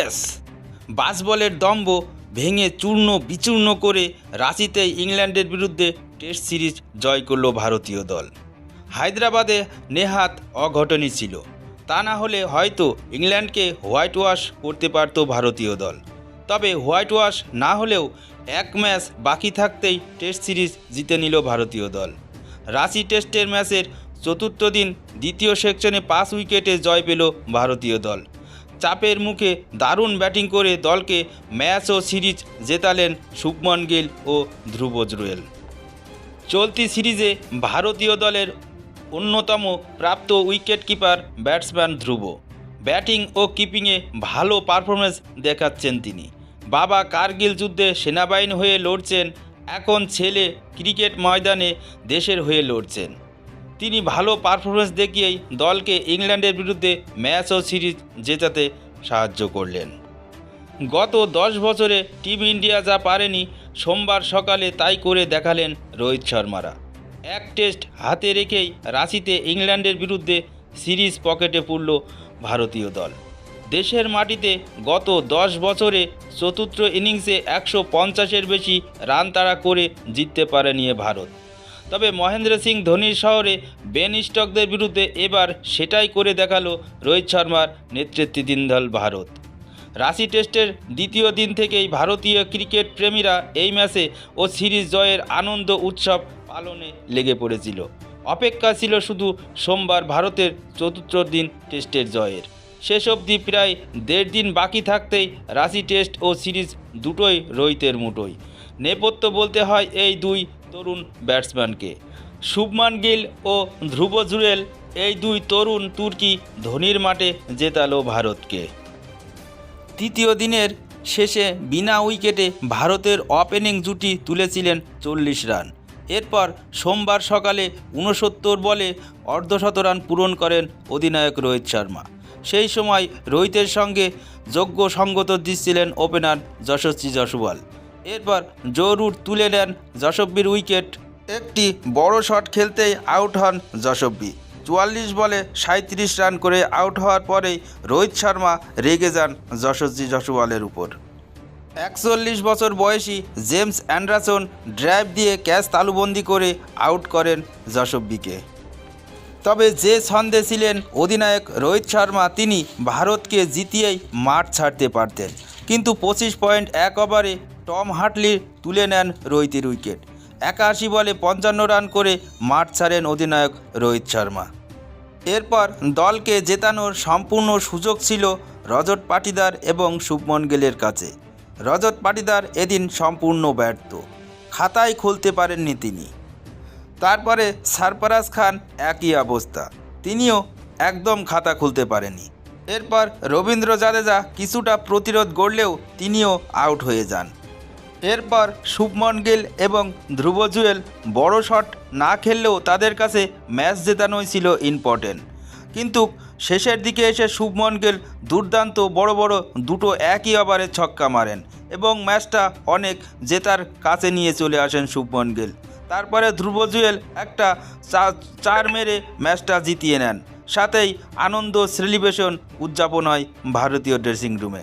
Yes বাসবলের দম্ব ভেঙে চূর্ণ বিচূর্ণ করে রাঁচিতে ইংল্যান্ডের বিরুদ্ধে টেস্ট সিরিজ জয় করল ভারতীয় দল। হায়দ্রাবাদে নেহাত অঘটনই ছিল। তা না হলে হয়তো ইংল্যান্ডকে হোয়াইট ওয়াশ করতে পারত ভারতীয় দল। তবে হোয়াইট ওয়াশ না হলেও এক ম্যাচ বাকি থাকতেই টেস্ট সিরিজ জিতে নিল ভারতীয় দল। রাঁচি টেস্টের ম্যাচের চতুর্থ দিন দ্বিতীয় সেকশনে পাঁচ উইকেটে জয় পেল ভারতীয় দল। চাপের মুখে দারুণ ব্যাটিং করে দলকে ম্যাচ ও সিরিজ জেতালেন শুভমন গিল ও ধ্রুব জুয়েল। চলতি সিরিজে ভারতীয় দলের অন্যতম প্রাপ্ত wicket keeper batsman Dhruv. Batting ও কিপিংয়ে ভালো পারফরমেন্স দেখাচ্ছেন তিনি। বাবা কার্গিল যুদ্ধে সেনাবাহিনী হয়ে লড়ছেন, এখন ছেলে ক্রিকেট ময়দানে দেশের হয়ে লড়ছেন। তিনি ভালো পারফরমেন্স দেখিয়েই দলকে ইংল্যান্ডের বিরুদ্ধে ম্যাচ ও সিরিজ জেতাতে সাহায্য করলেন। গত দশ বছরে টিম ইন্ডিয়া যা পারেনি, সোমবার সকালে তাই করে দেখালেন রোহিত শর্মারা। এক টেস্ট হাতে রেখেই রাঁচিতে ইংল্যান্ডের বিরুদ্ধে সিরিজ পকেটে পড়ল ভারতীয় দল। দেশের মাটিতে গত দশ বছরে চতুর্থ ইনিংসে একশো পঞ্চাশের বেশি রান তাড়া করে জিততে পারেনি ভারত। তবে মহেন্দ্র সিং ধোনির শহরে বেন স্টকদের বিরুদ্ধে এবার সেটাই করে দেখাল রোহিত শর্মার নেতৃত্বাধীন দল ভারত। রাশি টেস্টের দ্বিতীয় দিন থেকেই ভারতীয় ক্রিকেট প্রেমীরা এই ম্যাচে ও সিরিজ জয়ের আনন্দ উৎসব পালনে লেগে পড়েছিল। অপেক্ষা ছিল শুধু সোমবার ভারতের চতুর্থ দিন টেস্টের জয়ের। শেষ অবধি প্রায় দেড় দিন বাকি থাকতেই রাশি টেস্ট ও সিরিজ দুটোই রোহিতের মুঠোয়। নেপথ্য বলতে হয় এই দুই তরুণ ব্যাটসম্যানকে। শুভমান গিল ও ধ্রুব জুরেল এই দুই তরুণ তুর্কি ধোনির মাঠে জেতালো ভারতকে। তৃতীয় দিনের শেষে বিনা উইকেটে ভারতের ওপেনিং জুটি তুলেছিলেন চল্লিশ রান। এরপর সোমবার সকালে উনসত্তর বলে অর্ধশত রান পূরণ করেন অধিনায়ক রোহিত শর্মা। সেই সময় রোহিতের সঙ্গে যোগ্য সঙ্গত দিচ্ছিলেন ওপেনার যশস্বী জসওয়াল এরপর জরুর তুলে নেন যশব্বীর উইকেট। একটি বড় শট খেলতেই আউট হন যশব্বী। চুয়াল্লিশ বলে সাঁত্রিশ রান করে আউট হওয়ার পরেই রোহিত শর্মা রেগে যান যশস্বী যশোয়ালের উপর। একচল্লিশ বছর বয়সী জেমস অ্যান্ডারসন ড্রাইভ দিয়ে ক্যাচ তালুবন্দি করে আউট করেন যশব্বিকে। তবে যে ছন্দে ছিলেন অধিনায়ক রোহিত শর্মা, তিনি ভারতকে জিতিয়েই মাঠ ছাড়তে পারতেন। কিন্তু পঁচিশ পয়েন্ট এক ওভারে টম হাটলি তুলে নেন রোহিতের উইকেট। একাশি বলে পঞ্চান্ন রান করে মাঠ ছাড়েন অধিনায়ক রোহিত শর্মা। এরপর দলকে জেতানোর সম্পূর্ণ সুযোগ ছিল রজত পাটিদার এবং শুভমন গেলের কাছে। রজত পাটিদার এদিন সম্পূর্ণ ব্যর্থ, খাতায় খুলতে পারেননি তিনি। তারপরে সারফরাজ খান একই অবস্থা, তিনিও একদম খাতা খুলতে পারেনি এরপর রবীন্দ্র জাদেজা কিছুটা প্রতিরোধ গড়লেও তিনিও আউট হয়ে যান। এরপর শুভমন গিল এবং ধ্রুব জুয়েল বড় শট না খেললেও তাদের কাছে ম্যাচ জেতানোই ছিল ইম্পর্টেন্ট কিন্তু শেষের দিকে এসে শুভমন গিল দুর্দান্ত বড় বড় দুটো একই ওভারে ছক্কা মারেন এবং ম্যাচটা অনেক জেতার কাছে নিয়ে চলে আসেন শুভমন গিল। তারপরে ধ্রুব জুয়েল একটা চার মেরে ম্যাচটা জিতিয়ে নেন। সাথেই আনন্দ সেলিব্রেশন উদযাপন হয় ভারতীয় ড্রেসিং রুমে